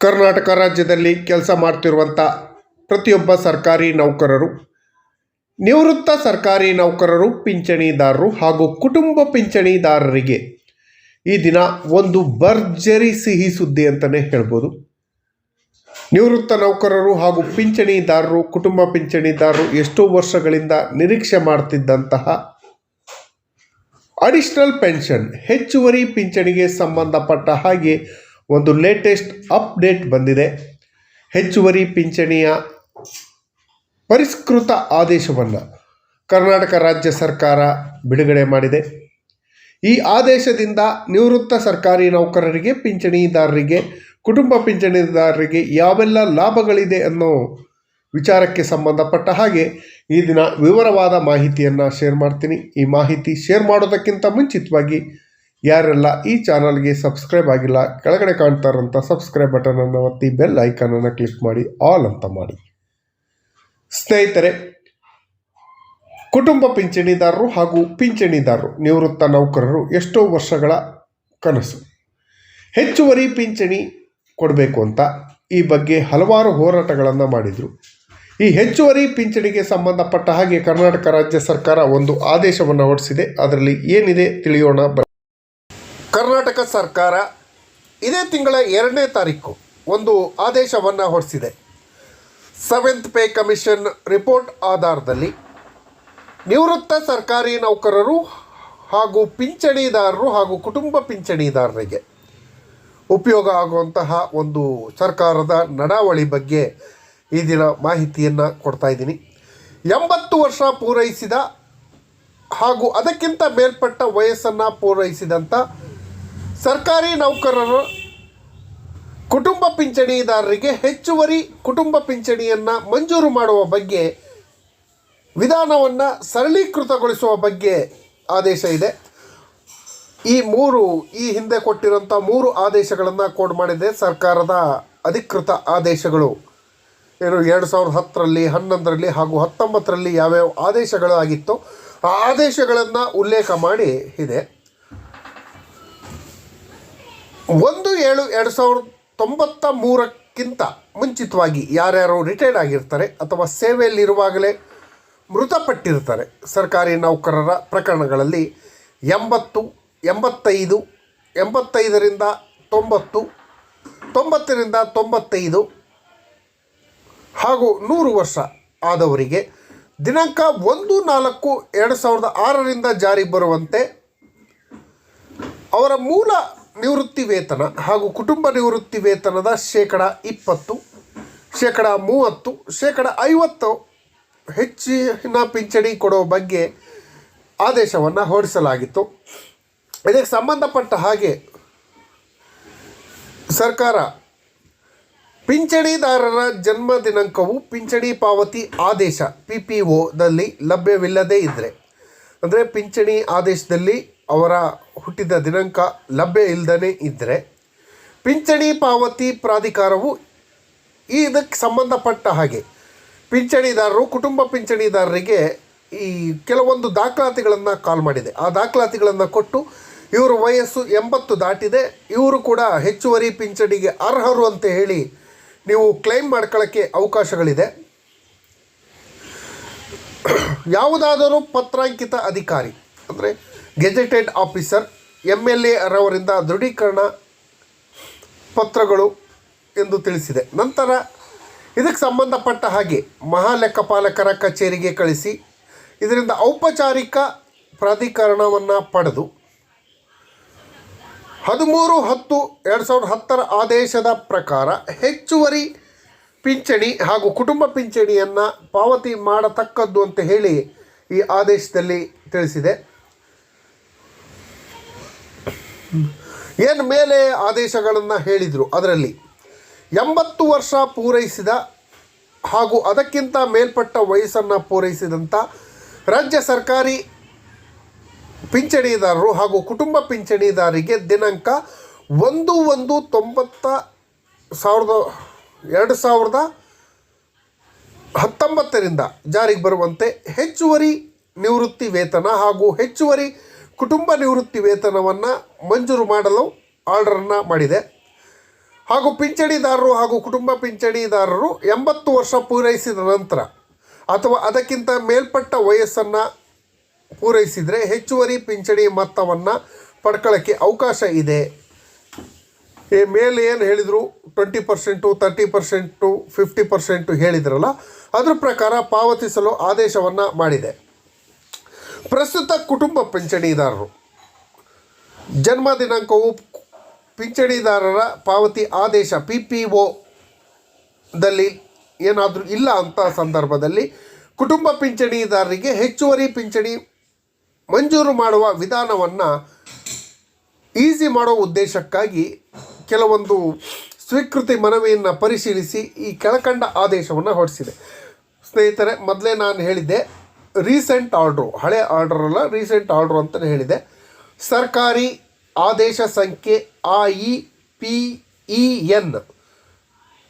ಕರ್ನಾಟಕ ರಾಜ್ಯದಲ್ಲಿ ಕೆಲಸ ಮಾಡ್ತಿರುವಂಥ ಪ್ರತಿಯೊಬ್ಬ ಸರ್ಕಾರಿ ನೌಕರರು, ನಿವೃತ್ತ ಸರ್ಕಾರಿ ನೌಕರರು, ಪಿಂಚಣಿದಾರರು ಹಾಗೂ ಕುಟುಂಬ ಪಿಂಚಣಿದಾರರಿಗೆ ಈ ದಿನ ಒಂದು ಭರ್ಜರಿ ಸಿಹಿ ಸುದ್ದಿ ಅಂತಲೇ ಹೇಳ್ಬೋದು. ನಿವೃತ್ತ ನೌಕರರು ಹಾಗೂ ಪಿಂಚಣಿದಾರರು, ಕುಟುಂಬ ಪಿಂಚಣಿದಾರರು ಎಷ್ಟೋ ವರ್ಷಗಳಿಂದ ನಿರೀಕ್ಷೆ ಮಾಡ್ತಿದ್ದಂತಹ ಅಡಿಷನಲ್ ಪೆನ್ಷನ್ ಹೆಚ್ಚುವರಿ ಪಿಂಚಣಿಗೆ ಸಂಬಂಧಪಟ್ಟ ಹಾಗೆ ಒಂದು ಲೇಟೆಸ್ಟ್ ಅಪ್ಡೇಟ್ ಬಂದಿದೆ. ಹೆಚ್ಚುವರಿ ಪಿಂಚಣಿಯ ಪರಿಷ್ಕೃತ ಆದೇಶವನ್ನು ಕರ್ನಾಟಕ ರಾಜ್ಯ ಸರ್ಕಾರ ಬಿಡುಗಡೆ ಮಾಡಿದೆ. ಈ ಆದೇಶದಿಂದ ನಿವೃತ್ತ ಸರ್ಕಾರಿ ನೌಕರರಿಗೆ, ಪಿಂಚಣಿದಾರರಿಗೆ, ಕುಟುಂಬ ಪಿಂಚಣಿದಾರರಿಗೆ ಯಾವೆಲ್ಲ ಲಾಭಗಳಿದೆ ಅನ್ನೋ ವಿಚಾರಕ್ಕೆ ಸಂಬಂಧಪಟ್ಟ ಹಾಗೆ ಈ ದಿನ ವಿವರವಾದ ಮಾಹಿತಿಯನ್ನು ಶೇರ್ ಮಾಡ್ತೀನಿ. ಈ ಮಾಹಿತಿ ಶೇರ್ ಮಾಡೋದಕ್ಕಿಂತ ಮುಂಚಿತವಾಗಿ ಯಾರೆಲ್ಲ ಈ ಚಾನಲ್ಗೆ ಸಬ್ಸ್ಕ್ರೈಬ್ ಆಗಿಲ್ಲ, ಕೆಳಗಡೆ ಕಾಣ್ತಾ ಇರೋಂಥ ಸಬ್ಸ್ಕ್ರೈಬ್ ಬಟನನ್ನು ಒತ್ತಿ ಬೆಲ್ ಐಕಾನನ್ನು ಕ್ಲಿಕ್ ಮಾಡಿ, ಆಲ್ ಅಂತ ಮಾಡಿ. ಸ್ನೇಹಿತರೆ, ಕುಟುಂಬ ಪಿಂಚಣಿದಾರರು ಹಾಗೂ ಪಿಂಚಣಿದಾರರು, ನಿವೃತ್ತ ನೌಕರರು ಎಷ್ಟೋ ವರ್ಷಗಳ ಕನಸು. ಹೆಚ್ಚುವರಿ ಪಿಂಚಣಿ ಕೊಡಬೇಕು ಅಂತ ಈ ಬಗ್ಗೆ ಹಲವಾರು ಹೋರಾಟಗಳನ್ನು ಮಾಡಿದರು. ಈ ಹೆಚ್ಚುವರಿ ಪಿಂಚಣಿಗೆ ಸಂಬಂಧಪಟ್ಟ ಹಾಗೆ ಕರ್ನಾಟಕ ರಾಜ್ಯ ಸರ್ಕಾರ ಒಂದು ಆದೇಶವನ್ನು ಹೊರಡಿಸಿದೆ. ಅದರಲ್ಲಿ ಏನಿದೆ ತಿಳಿಯೋಣ ಸರ್ಕಾರ ಇದೇ ತಿಂಗಳ ಎರಡನೇ ತಾರೀಕು ಒಂದು ಆದೇಶವನ್ನು ಹೊರಡಿಸಿದೆ. ಸೆವೆಂತ್ ಪೇ ಕಮಿಷನ್ ರಿಪೋರ್ಟ್ ಆಧಾರದಲ್ಲಿ ನಿವೃತ್ತ ಸರ್ಕಾರಿ ನೌಕರರು ಹಾಗೂ ಪಿಂಚಣಿದಾರರು ಹಾಗೂ ಕುಟುಂಬ ಪಿಂಚಣಿದಾರರಿಗೆ ಉಪಯೋಗ ಆಗುವಂತಹ ಒಂದು ಸರ್ಕಾರದ ನಡಾವಳಿ ಬಗ್ಗೆ ಈ ದಿನ ಮಾಹಿತಿಯನ್ನು ಕೊಡ್ತಾ ಇದ್ದೀನಿ. ಎಂಬತ್ತು ವರ್ಷ ಪೂರೈಸಿದ ಹಾಗೂ ಅದಕ್ಕಿಂತ ಮೇಲ್ಪಟ್ಟ ವಯಸ್ಸನ್ನು ಪೂರೈಸಿದಂಥ ಸರ್ಕಾರಿ ನೌಕರರು ಕುಟುಂಬ ಪಿಂಚಣಿದಾರರಿಗೆ ಹೆಚ್ಚುವರಿ ಕುಟುಂಬ ಪಿಂಚಣಿಯನ್ನು ಮಂಜೂರು ಮಾಡುವ ಬಗ್ಗೆ ವಿಧಾನವನ್ನು ಸರಳೀಕೃತಗೊಳಿಸುವ ಬಗ್ಗೆ ಆದೇಶ ಇದೆ. ಈ ಮೂರು, ಈ ಹಿಂದೆ ಕೊಟ್ಟಿರುವಂಥ ಮೂರು ಆದೇಶಗಳನ್ನು ಕೋಡ್ ಮಾಡಿದೆ. ಸರ್ಕಾರದ ಅಧಿಕೃತ ಆದೇಶಗಳು ಏನು ಎರಡು ಸಾವಿರದ ಹತ್ತರಲ್ಲಿ, ಹನ್ನೊಂದರಲ್ಲಿ ಹಾಗೂ ಹತ್ತೊಂಬತ್ತರಲ್ಲಿ ಯಾವ್ಯಾವ ಆದೇಶಗಳು ಆಗಿತ್ತು ಆ ಆದೇಶಗಳನ್ನು ಉಲ್ಲೇಖ ಮಾಡಿ ಇದೆ. ಒಂದು ಏಳು ಎರಡು ಸಾವಿರದ ತೊಂಬತ್ತ ಮೂರಕ್ಕಿಂತ ಮುಂಚಿತವಾಗಿ ಯಾರ್ಯಾರು ರಿಟೈರ್ಡ್ ಆಗಿರ್ತಾರೆ ಅಥವಾ ಸೇವೆಯಲ್ಲಿರುವಾಗಲೇ ಮೃತಪಟ್ಟಿರ್ತಾರೆ. ಸರ್ಕಾರಿ ನೌಕರರ ಪ್ರಕರಣಗಳಲ್ಲಿ ಎಂಬತ್ತು, ಎಂಬತ್ತೈದು, ಎಂಬತ್ತೈದರಿಂದ ತೊಂಬತ್ತು, ತೊಂಬತ್ತರಿಂದ ತೊಂಬತ್ತೈದು ಹಾಗೂ ನೂರು ವರ್ಷ ಆದವರಿಗೆ ದಿನಾಂಕ ಒಂದು ನಾಲ್ಕು ಎರಡು ಸಾವಿರದ ಆರರಿಂದ ಜಾರಿ ಬರುವಂತೆ ಅವರ ಮೂಲ ನಿವೃತ್ತಿ ವೇತನ ಹಾಗೂ ಕುಟುಂಬ ನಿವೃತ್ತಿ ವೇತನದ ಶೇಕಡ ಇಪ್ಪತ್ತು, ಶೇಕಡ ಮೂವತ್ತು, ಶೇಕಡ ಐವತ್ತು ಹೆಚ್ಚಿನ ಪಿಂಚಣಿ ಕೊಡೋ ಬಗ್ಗೆ ಆದೇಶವನ್ನು ಹೊರಡಿಸಲಾಗಿತ್ತು. ಇದಕ್ಕೆ ಸಂಬಂಧಪಟ್ಟ ಹಾಗೆ ಸರ್ಕಾರ ಪಿಂಚಣಿದಾರರ ಜನ್ಮ ದಿನಾಂಕವು ಪಿಂಚಣಿ ಪಾವತಿ ಆದೇಶ ಪಿ ಪಿ ಒದಲ್ಲಿ ಲಭ್ಯವಿಲ್ಲದೇ ಇದ್ದರೆ ಅಂದರೆ ಪಿಂಚಣಿ ಆದೇಶದಲ್ಲಿ ಅವರ ಹುಟ್ಟಿದ ದಿನಾಂಕ ಲಭ್ಯ ಇಲ್ಲದೇ ಇದ್ದರೆ ಪಿಂಚಣಿ ಪಾವತಿ ಪ್ರಾಧಿಕಾರವು ಇದಕ್ಕೆ ಸಂಬಂಧಪಟ್ಟ ಹಾಗೆ ಪಿಂಚಣಿದಾರರು, ಕುಟುಂಬ ಪಿಂಚಣಿದಾರರಿಗೆ ಈ ಕೆಲವೊಂದು ದಾಖಲಾತಿಗಳನ್ನು ಕಾಲ್ ಮಾಡಿದೆ. ಆ ದಾಖಲಾತಿಗಳನ್ನು ಕೊಟ್ಟು ಇವರ ವಯಸ್ಸು ಎಂಬತ್ತು ದಾಟಿದೆ. ಇವರು ಕೂಡ ಹೆಚ್ಚುವರಿ ಪಿಂಚಣಿಗೆ ಅರ್ಹರು ಅಂತ ಹೇಳಿ ನೀವು ಕ್ಲೈಮ್ ಮಾಡ್ಕೊಳ್ಳೋಕ್ಕೆ ಅವಕಾಶಗಳಿದೆ. ಯಾವುದಾದರೂ ಪತ್ರಾಂಕಿತ ಅಧಿಕಾರಿ, ಅಂದರೆ gazetted officer M L A ರವರಿಂದ ದೃಢೀಕರಣ ಪತ್ರಗಳು ಎಂದು ತಿಳಿಸಿದೆ. ನಂತರ ಇದಕ್ಕೆ ಸಂಬಂಧಪಟ್ಟ ಹಾಗೆ ಮಹಾಲೆಕ್ಕಪಾಲಕರ ಕಚೇರಿಗೆ ಕಳಿಸಿ ಇದರಿಂದ ಔಪಚಾರಿಕ ಪ್ರಾಧಿಕರಣವನ್ನು ಪಡೆದು ಹದಿಮೂರು ಹತ್ತು ಎರಡು ಸಾವಿರದ ಹತ್ತರ ಆದೇಶದ ಪ್ರಕಾರ ಹೆಚ್ಚುವರಿ ಪಿಂಚಣಿ ಹಾಗೂ ಕುಟುಂಬ ಪಿಂಚಣಿಯನ್ನು ಪಾವತಿ ಮಾಡತಕ್ಕದ್ದು ಅಂತ ಹೇಳಿ ಈ ಆದೇಶದಲ್ಲಿ ತಿಳಿಸಿದೆ. ಏನು ಮೇಲೆ ಆದೇಶಗಳನ್ನು ಹೇಳಿದರು ಅದರಲ್ಲಿ. ಎಂಬತ್ತು ವರ್ಷ ಪೂರೈಸಿದ ಹಾಗೂ ಅದಕ್ಕಿಂತ ಮೇಲ್ಪಟ್ಟ ವಯಸ್ಸನ್ನು ಪೂರೈಸಿದಂಥ ರಾಜ್ಯ ಸರ್ಕಾರಿ ಪಿಂಚಣಿದಾರರು ಹಾಗೂ ಕುಟುಂಬ ಪಿಂಚಣಿದಾರರಿಗೆ ದಿನಾಂಕ ಒಂದು ಒಂದು ತೊಂಬತ್ತ ಸಾವಿರದ, ಎರಡು ಸಾವಿರದ ಹತ್ತೊಂಬತ್ತರಿಂದ ಜಾರಿಗೆ ಬರುವಂತೆ ಹೆಚ್ಚುವರಿ ನಿವೃತ್ತಿ ವೇತನ ಹಾಗೂ ಹೆಚ್ಚುವರಿ ಕುಟುಂಬ ನಿವೃತ್ತಿ ವೇತನವನ್ನು ಮಂಜೂರು ಮಾಡಲು ಆರ್ಡರನ್ನು ಮಾಡಿದೆ. ಹಾಗೂ ಪಿಂಚಣಿದಾರರು ಹಾಗೂ ಕುಟುಂಬ ಪಿಂಚಣಿದಾರರು ಎಂಬತ್ತು ವರ್ಷ ಪೂರೈಸಿದ ನಂತರ ಅಥವಾ ಅದಕ್ಕಿಂತ ಮೇಲ್ಪಟ್ಟ ವಯಸ್ಸನ್ನು ಪೂರೈಸಿದರೆ ಹೆಚ್ಚುವರಿ ಪಿಂಚಣಿ ಮೊತ್ತವನ್ನು ಪಡ್ಕೊಳ್ಳೋಕ್ಕೆ ಅವಕಾಶ ಇದೆ. ಮೇಲೆ ಏನು ಹೇಳಿದರು? Twenty percent, thirty percent, fifty percent ಹೇಳಿದ್ರಲ್ಲ, ಅದ್ರ ಪ್ರಕಾರ ಪಾವತಿಸಲು ಆದೇಶವನ್ನು ಮಾಡಿದೆ. ಪ್ರಸ್ತುತ ಕುಟುಂಬ ಪಿಂಚಣಿದಾರರು. ಜನ್ಮ ದಿನಾಂಕವು ಪಿಂಚಣಿದಾರರ ಪಾವತಿ ಆದೇಶ ಪಿ ಪಿ ದಲ್ಲಿ ಏನಾದರೂ ಇಲ್ಲ ಅಂತ ಸಂದರ್ಭದಲ್ಲಿ ಕುಟುಂಬ ಪಿಂಚಣಿದಾರರಿಗೆ ಹೆಚ್ಚುವರಿ ಪಿಂಚಣಿ ಮಂಜೂರು ಮಾಡುವ ವಿಧಾನವನ್ನು ಈಸಿ ಮಾಡೋ ಉದ್ದೇಶಕ್ಕಾಗಿ ಕೆಲವೊಂದು ಸ್ವೀಕೃತಿ ಮನವಿಯನ್ನು ಪರಿಶೀಲಿಸಿ ಈ ಕೆಳಕಂಡ ಆದೇಶವನ್ನು ಹೊರಡಿಸಿದೆ. ಸ್ನೇಹಿತರೆ, ಮೊದಲೇ ನಾನು ಹೇಳಿದ್ದೆ ರೀಸೆಂಟ್ ಆರ್ಡ್ರು ಹಳೆ ಆರ್ಡರ್ ಅಲ್ಲ ರೀಸೆಂಟ್ ಆರ್ಡ್ರು ಅಂತಲೇ ಹೇಳಿದೆ. ಸರ್ಕಾರಿ ಆದೇಶ ಸಂಖ್ಯೆ ಆ ಇ ಪಿ ಇ ಎನ್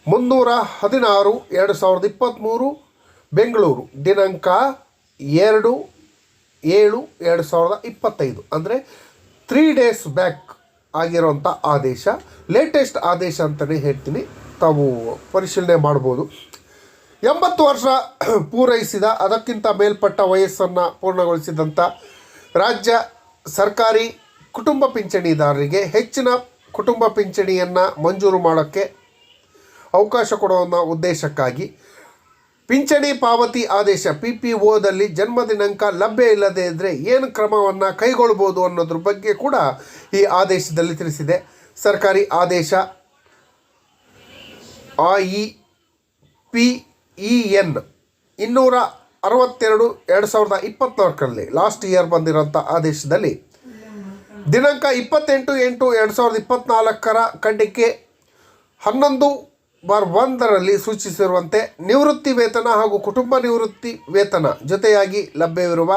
ಮುನ್ನೂರ ಹದಿನಾರು, ಎರಡು ಸಾವಿರದ ಇಪ್ಪತ್ತ್ಮೂರು ಬೆಂಗಳೂರು, ದಿನಾಂಕ ಎರಡು ಏಳು, ಎರಡು ಸಾವಿರದ ಇಪ್ಪತ್ತೈದು. ಅಂದರೆ ತ್ರೀ ಡೇಸ್ ಬ್ಯಾಕ್ ಆಗಿರೋಂಥ ಆದೇಶ. ಲೇಟೆಸ್ಟ್ ಆದೇಶ ಅಂತಲೇ ಹೇಳ್ತೀನಿ. ತಾವು ಪರಿಶೀಲನೆ ಮಾಡ್ಬೋದು. ಎಂಬತ್ತು ವರ್ಷ ಪೂರೈಸಿದ ಅದಕ್ಕಿಂತ ಮೇಲ್ಪಟ್ಟ ವಯಸ್ಸನ್ನು ಪೂರ್ಣಗೊಳಿಸಿದಂಥ ರಾಜ್ಯ ಸರ್ಕಾರಿ ಕುಟುಂಬ ಪಿಂಚಣಿದಾರರಿಗೆ ಹೆಚ್ಚಿನ ಕುಟುಂಬ ಪಿಂಚಣಿಯನ್ನು ಮಂಜೂರು ಮಾಡೋಕ್ಕೆ ಅವಕಾಶ ಕೊಡುವ ಉದ್ದೇಶಕ್ಕಾಗಿ ಪಿಂಚಣಿ ಪಾವತಿ ಆದೇಶ ಪಿ ಪಿ ಓದಲ್ಲಿ ಜನ್ಮ ದಿನಾಂಕ ಲಭ್ಯ ಇಲ್ಲದೇ ಇದ್ದರೆ ಏನು ಕ್ರಮವನ್ನು ಕೈಗೊಳ್ಬೋದು ಅನ್ನೋದ್ರ ಬಗ್ಗೆ ಕೂಡ ಈ ಆದೇಶದಲ್ಲಿ ತಿಳಿಸಿದೆ. ಸರ್ಕಾರಿ ಆದೇಶ ಆ ಇ ಪಿ ಇ ಎನ್ ಇನ್ನೂರ ಅರವತ್ತೆರಡು ಎರಡು ಸಾವಿರದ ಇಪ್ಪತ್ತ್ನಾಲ್ಕರಲ್ಲಿ ಲಾಸ್ಟ್ ಇಯರ್ ಬಂದಿರುವಂಥ ಆದೇಶದಲ್ಲಿ ದಿನಾಂಕ ಇಪ್ಪತ್ತೆಂಟು ಎಂಟು ಎರಡು ಸಾವಿರದ ಇಪ್ಪತ್ತ್ನಾಲ್ಕರ ಖಂಡಿಕೆ ಹನ್ನೊಂದು ಬಾರ್ ಒಂದರಲ್ಲಿ ಸೂಚಿಸಿರುವಂತೆ ನಿವೃತ್ತಿ ವೇತನ ಹಾಗೂ ಕುಟುಂಬ ನಿವೃತ್ತಿ ವೇತನ ಜೊತೆಯಾಗಿ ಲಭ್ಯವಿರುವ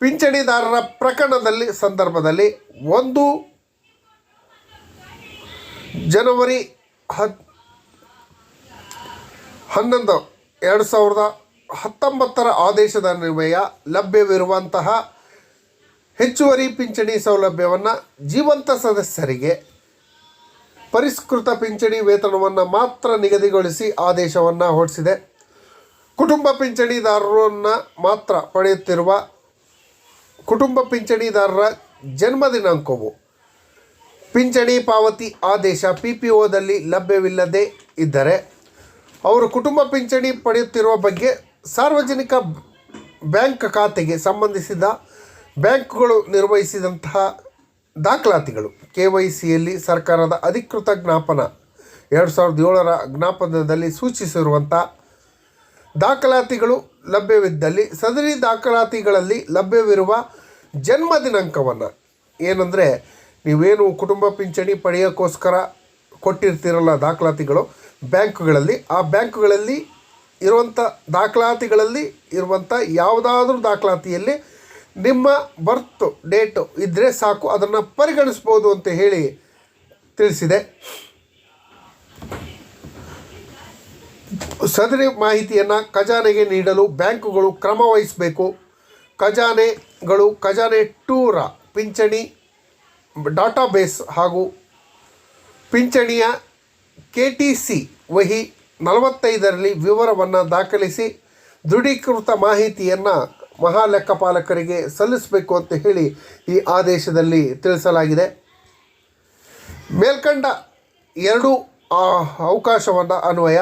ಪಿಂಚಣಿದಾರರ ಪ್ರಕರಣದಲ್ಲಿ ಸಂದರ್ಭದಲ್ಲಿ ಒಂದು ಜನವರಿ ಹದ್ ಹನ್ನೊಂದು, ಎರಡು ಸಾವಿರದ ಹತ್ತೊಂಬತ್ತರ ಆದೇಶದ ಅನ್ವಯ ಲಭ್ಯವಿರುವಂತಹ ಹೆಚ್ಚುವರಿ ಪಿಂಚಣಿ ಸೌಲಭ್ಯವನ್ನು ಜೀವಂತ ಸದಸ್ಯರಿಗೆ ಪರಿಷ್ಕೃತ ಪಿಂಚಣಿ ವೇತನವನ್ನು ಮಾತ್ರ ನಿಗದಿಗೊಳಿಸಿ ಆದೇಶವನ್ನು ಹೊರಡಿಸಿದೆ. ಕುಟುಂಬ ಪಿಂಚಣಿದಾರರನ್ನು ಮಾತ್ರ ಪಡೆಯುತ್ತಿರುವ ಕುಟುಂಬ ಪಿಂಚಣಿದಾರರ ಜನ್ಮ ದಿನಾಂಕವು ಪಿಂಚಣಿ ಪಾವತಿ ಆದೇಶ ಪಿ ಪಿ ಓದಲ್ಲಿ ಲಭ್ಯವಿಲ್ಲದೇ ಇದ್ದರೆ ಅವರು ಕುಟುಂಬ ಪಿಂಚಣಿ ಪಡೆಯುತ್ತಿರುವ ಬಗ್ಗೆ ಸಾರ್ವಜನಿಕ ಬ್ಯಾಂಕ್ ಖಾತೆಗೆ ಸಂಬಂಧಿಸಿದ ಬ್ಯಾಂಕ್ಗಳು ನಿರ್ವಹಿಸಿದಂತಹ ದಾಖಲಾತಿಗಳು. ಕೆ ವೈ ಸಿಯಲ್ಲಿ ಸರ್ಕಾರದ ಅಧಿಕೃತ ಜ್ಞಾಪನ. ಎರಡು ಸಾವಿರದ ಏಳರ ಜ್ಞಾಪನದಲ್ಲಿ ಸೂಚಿಸಿರುವಂಥ ದಾಖಲಾತಿಗಳು ಲಭ್ಯವಿದ್ದಲ್ಲಿ ಸದರಿ ದಾಖಲಾತಿಗಳಲ್ಲಿ ಲಭ್ಯವಿರುವ ಜನ್ಮ ದಿನಾಂಕವನ್ನು. ಏನಂದರೆ, ನೀವೇನು ಕುಟುಂಬ ಪಿಂಚಣಿ ಪಡೆಯೋಕ್ಕೋಸ್ಕರ ಕೊಟ್ಟಿರ್ತೀರಲ್ಲ ದಾಖಲಾತಿಗಳು ಬ್ಯಾಂಕ್ಗಳಲ್ಲಿ, ಆ ಬ್ಯಾಂಕುಗಳಲ್ಲಿ ಇರುವಂಥ ದಾಖಲಾತಿಗಳಲ್ಲಿ ಇರುವಂಥ ಯಾವುದಾದ್ರೂ ದಾಖಲಾತಿಯಲ್ಲಿ ನಿಮ್ಮ ಬರ್ತ್ ಡೇಟು ಇದ್ದರೆ ಸಾಕು, ಅದನ್ನು ಪರಿಗಣಿಸ್ಬೋದು ಅಂತ ಹೇಳಿ ತಿಳಿಸಿದೆ. ಸದರಿ ಮಾಹಿತಿಯನ್ನು ಖಜಾನೆಗೆ ನೀಡಲು ಬ್ಯಾಂಕುಗಳು ಕ್ರಮ ವಹಿಸಬೇಕು. ಖಜಾನೆಗಳು, ಖಜಾನೆ ಟೂರ ಪಿಂಚಣಿ, ಡಾಟಾಬೇಸ್ ಹಾಗೂ ಪಿಂಚಣಿಯ ಕೆ ಟಿ ಸಿ ವಹಿ ನಲವತ್ತೈದರಲ್ಲಿ ವಿವರವನ್ನು ದಾಖಲಿಸಿ ದೃಢೀಕೃತ ಮಾಹಿತಿಯನ್ನು ಮಹಾಲೆಕ್ಕಪಾಲಕರಿಗೆ ಸಲ್ಲಿಸಬೇಕು ಅಂತ ಹೇಳಿ ಈ ಆದೇಶದಲ್ಲಿ ತಿಳಿಸಲಾಗಿದೆ. ಮೇಲ್ಕಂಡ ಎರಡು ಅವಕಾಶವನ್ನು ಅನ್ವಯ.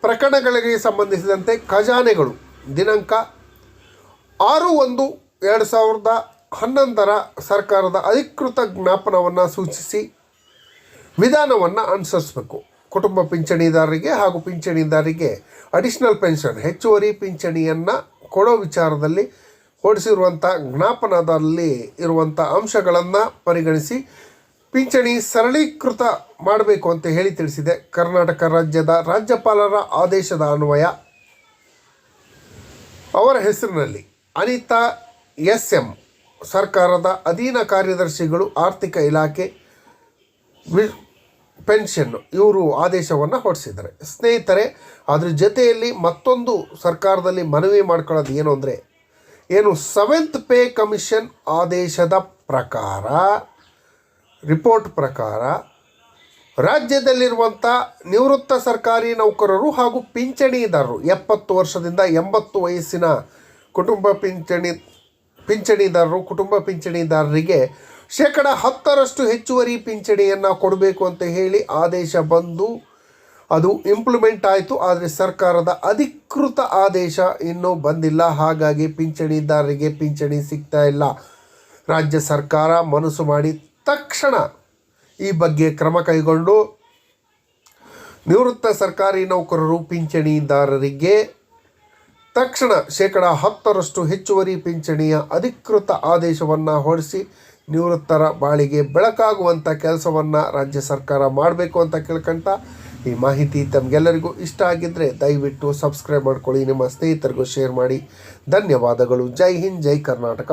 ಪ್ರಕರಣಗಳಿಗೆ ಸಂಬಂಧಿಸಿದಂತೆ ಖಜಾನೆಗಳು. ದಿನಾಂಕ ಆರು ಒಂದು ಎರಡು ಸಾವಿರದ ಹನ್ನೊಂದರ ಸರ್ಕಾರದ ಅಧಿಕೃತ ಜ್ಞಾಪನವನ್ನು ಸೂಚಿಸಿ ವಿಧಾನವನ್ನು ಅನುಸರಿಸಬೇಕು. ಕುಟುಂಬ ಪಿಂಚಣಿದಾರರಿಗೆ ಹಾಗೂ ಪಿಂಚಣಿದಾರರಿಗೆ ಅಡಿಷನಲ್ ಪೆನ್ಷನ್ ಹೆಚ್ಚುವರಿ ಪಿಂಚಣಿಯನ್ನು ಕೊಡೋ ವಿಚಾರದಲ್ಲಿ ಹೊರಡಿಸಿರುವಂಥ ಜ್ಞಾಪನದಲ್ಲಿ ಇರುವಂಥ ಅಂಶಗಳನ್ನು ಪರಿಗಣಿಸಿ ಪಿಂಚಣಿ ಸರಳೀಕೃತ ಮಾಡಬೇಕು ಅಂತ ಹೇಳಿ ತಿಳಿಸಿದೆ ಕರ್ನಾಟಕ ರಾಜ್ಯದ ರಾಜ್ಯಪಾಲರ ಆದೇಶದ ಅನ್ವಯ. ಅವರ ಹೆಸರಿನಲ್ಲಿ ಅನಿತಾ ಎಸ್ ಎಂ ಸರ್ಕಾರದ ಅಧೀನ ಕಾರ್ಯದರ್ಶಿಗಳು ಆರ್ಥಿಕ ಇಲಾಖೆ ವಿ ಪೆನ್ಷನ್, ಇವರು ಆದೇಶವನ್ನು ಹೊರಡಿಸಿದ್ದಾರೆ ಸ್ನೇಹಿತರೆ, ಅದ್ರ ಜೊತೆಯಲ್ಲಿ ಮತ್ತೊಂದು ಸರ್ಕಾರದಲ್ಲಿ ಮನವಿ ಮಾಡ್ಕೊಳ್ಳೋದು ಏನು ಅಂದರೆ, ಏನು ಸೆವೆಂತ್ ಪೇ ಕಮಿಷನ್ ಆದೇಶದ ಪ್ರಕಾರ ರಿಪೋರ್ಟ್ ಪ್ರಕಾರ ರಾಜ್ಯದಲ್ಲಿರುವಂಥ ನಿವೃತ್ತ ಸರ್ಕಾರಿ ನೌಕರರು ಹಾಗೂ ಪಿಂಚಣಿದಾರರು, ಎಪ್ಪತ್ತು ವರ್ಷದಿಂದ ಎಂಬತ್ತು ವಯಸ್ಸಿನ ಕುಟುಂಬ ಪಿಂಚಣಿ, ಪಿಂಚಣಿದಾರರು, ಕುಟುಂಬ ಪಿಂಚಣಿದಾರರಿಗೆ ಶೇಕಡ ಹತ್ತರಷ್ಟು ಹೆಚ್ಚುವರಿ ಪಿಂಚಣಿಯನ್ನು ಕೊಡಬೇಕು ಅಂತ ಹೇಳಿ ಆದೇಶ ಬಂದು ಅದು ಇಂಪ್ಲಿಮೆಂಟ್ ಆಯಿತು. ಆದರೆ ಸರ್ಕಾರದ ಅಧಿಕೃತ ಆದೇಶ ಇನ್ನೂ ಬಂದಿಲ್ಲ. ಹಾಗಾಗಿ ಪಿಂಚಣಿದಾರರಿಗೆ ಪಿಂಚಣಿ ಸಿಗ್ತಾ ಇಲ್ಲ. ರಾಜ್ಯ ಸರ್ಕಾರ ಮನಸ್ಸು ಮಾಡಿ ತಕ್ಷಣ ಈ ಬಗ್ಗೆ ಕ್ರಮ ಕೈಗೊಂಡು ನಿವೃತ್ತ ಸರ್ಕಾರಿ ನೌಕರರು ಪಿಂಚಣಿದಾರರಿಗೆ ತಕ್ಷಣ ಶೇಕಡ ಹತ್ತರಷ್ಟು ಹೆಚ್ಚುವರಿ ಪಿಂಚಣಿಯ ಅಧಿಕೃತ ಆದೇಶವನ್ನು ಹೊರಡಿಸಿ ನಿವೃತ್ತರ ಬಾಳಿಗೆ ಬೆಳಕಾಗುವಂಥ ಕೆಲಸವನ್ನು ರಾಜ್ಯ ಸರ್ಕಾರ ಮಾಡಬೇಕು ಅಂತ ಕೇಳ್ಕೊಂತ ಈ ಮಾಹಿತಿ ತಮಗೆಲ್ಲರಿಗೂ ಇಷ್ಟ ಆಗಿದ್ದರೆ ದಯವಿಟ್ಟು ಸಬ್ಸ್ಕ್ರೈಬ್ ಮಾಡ್ಕೊಳ್ಳಿ, ನಿಮ್ಮ ಸ್ನೇಹಿತರಿಗೂ ಶೇರ್ ಮಾಡಿ. ಧನ್ಯವಾದಗಳು. ಜೈ ಹಿಂದ್, ಜೈ ಕರ್ನಾಟಕ